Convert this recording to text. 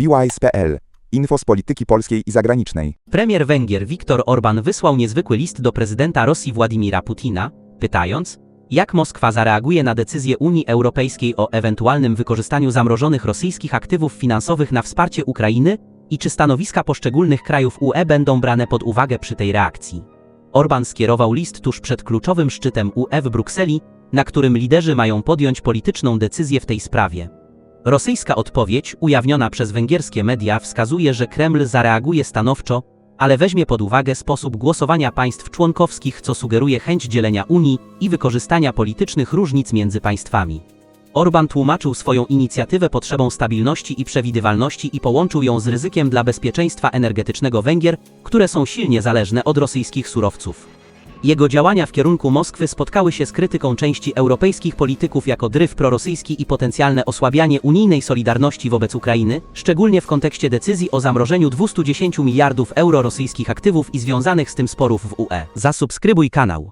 BWise.pl. Info z polityki polskiej i zagranicznej. Premier Węgier Viktor Orban wysłał niezwykły list do prezydenta Rosji Władimira Putina, pytając, jak Moskwa zareaguje na decyzję Unii Europejskiej o ewentualnym wykorzystaniu zamrożonych rosyjskich aktywów finansowych na wsparcie Ukrainy i czy stanowiska poszczególnych krajów UE będą brane pod uwagę przy tej reakcji. Orban skierował list tuż przed kluczowym szczytem UE w Brukseli, na którym liderzy mają podjąć polityczną decyzję w tej sprawie. Rosyjska odpowiedź, ujawniona przez węgierskie media, wskazuje, że Kreml zareaguje stanowczo, ale weźmie pod uwagę sposób głosowania państw członkowskich, co sugeruje chęć dzielenia Unii i wykorzystania politycznych różnic między państwami. Orban tłumaczył swoją inicjatywę potrzebą stabilności i przewidywalności i połączył ją z ryzykiem dla bezpieczeństwa energetycznego Węgier, które są silnie zależne od rosyjskich surowców. Jego działania w kierunku Moskwy spotkały się z krytyką części europejskich polityków jako dryf prorosyjski i potencjalne osłabianie unijnej solidarności wobec Ukrainy, szczególnie w kontekście decyzji o zamrożeniu 210 miliardów euro rosyjskich aktywów i związanych z tym sporów w UE. Zasubskrybuj kanał.